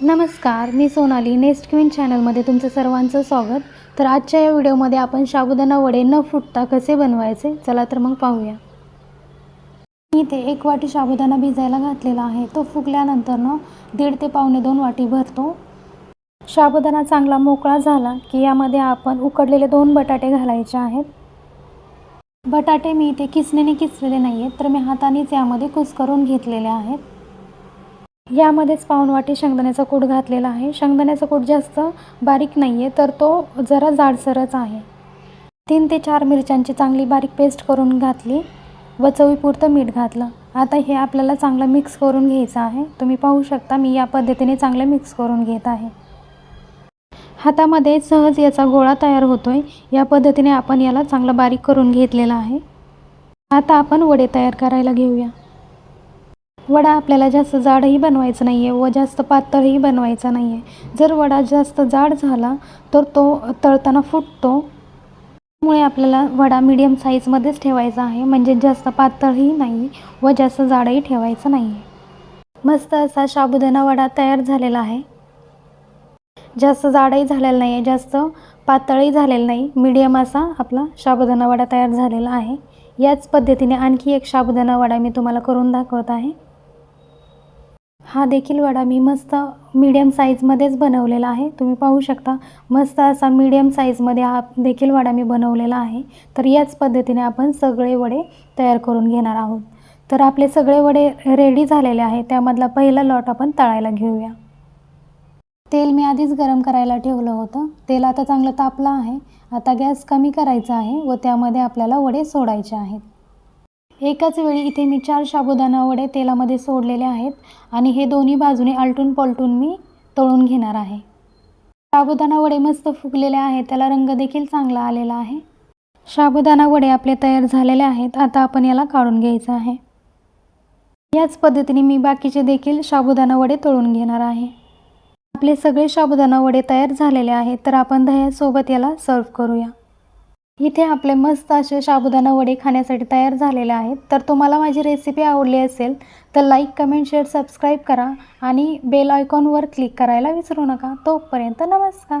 नमस्कार मी Sonali. Nest queen चॅनलमध्ये तुमचं सर्वांचं स्वागत. तर आजच्या या व्हिडिओमध्ये आपण साबुदाणा वडे न फुटता कसे बनवायचे? चला तर मग पाहूया. मी इथे एक वाटी साबुदाणा भिजायला घातलेला आहे. तो फुगल्यानंतर ना दीड ते पावणे दोन वाटी भरतो. साबुदाणा चांगला मोकळा झाला की यामध्ये आपण उकडलेले दोन बटाटे घालायचे आहेत. बटाटे मी इथे किसणीने किसलेले नाही आहेत तर मी हातानेच यामध्ये कुस्करून घेतलेले आहेत. यामध्येच पाऊण वाटी शेंगदाण्याचा कूट घातलेला आहे. शेंगदाण्याचा कूट जास्त बारीक नाही आहे तर तो जरा जाडसरच आहे. तीन ते चार मिरच्यांची चांगली बारीक पेस्ट करून घातली व चवीपुरतं मीठ घातलं. आता हे आपल्याला चांगलं मिक्स करून घ्यायचं आहे. तुम्ही पाहू शकता मी या पद्धतीने चांगलं मिक्स करून घेत आहे. हातामध्ये सहज याचा गोळा तयार होतो आहे या पद्धतीने आपण याला चांगलं बारीक करून घेतलेला आहे. आता आपण वडे तयार करायला घेऊया. वडा आपल्याला जास्त जाडही बनवायचं नाही आहे व जास्त पातळही बनवायचा नाही आहे जर वडा जास्त जाड झाला तर तो तळताना फुटतो. त्यामुळे आपल्याला वडा मीडियम साईजमध्येच ठेवायचा आहे. म्हणजे जास्त पातळही नाही व जास्त जाडही ठेवायचं नाही आहे मस्त असा साबुदाणा वडा तयार झालेला आहे. जास्त जाडही झालेला नाही आहे जास्त पातळही झालेलं नाही. मीडियम असा आपला साबुदाणा वडा तयार झालेला आहे. याच पद्धतीने आणखी एक साबुदाणा वडा मी तुम्हाला करून दाखवत आहे. हा देखील वडा मी मस्त मीडियम साईजमध्येच बनवलेला आहे. तुम्ही पाहू शकता मस्त असा मीडियम साईजमध्ये हा देखील वडा मी बनवलेला आहे. तर याच पद्धतीने आपण सगळे वडे तयार करून घेणार आहोत. तर आपले सगळे वडे रेडी झालेले आहे त्यामधला पहिला लॉट आपण तळायला घेऊया. तेल मी आधीच गरम करायला ठेवलं होतं. तेल आता चांगलं तापलं आहे. आता गॅस कमी करायचा आहे व त्यामध्ये आपल्याला वडे सोडायचे आहेत. एकाच वेळी इथे मी चार साबुदाणा वडे तेलामध्ये सोडलेले आहेत आणि हे दोन्ही बाजूने आलटून पलटून मी तळून घेणार आहे. साबुदाणा वडे मस्त फुगलेले आहेत त्याला रंग देखील चांगला आलेला आहे. साबुदाणा वडे आपले तयार झालेले आहेत आता आपण याला काढून घ्यायचं आहे. याच पद्धतीने मी बाकीचे देखील साबुदाणा वडे तळून घेणार आहे. आपले सगळे साबुदाणा वडे तयार झालेले आहेत तर आपण दह्यासोबत याला सर्व करूया. इथे आपले मस्त असे साबुदाणा वडे खाण्यासाठी तयार झालेले आहेत. तर तुम्हाला माझी रेसिपी आवडली असेल तर लाईक कमेंट शेअर सबस्क्राईब करा आणि बेल आयकॉनवर क्लिक करायला विसरू नका. तोपर्यंत नमस्कार.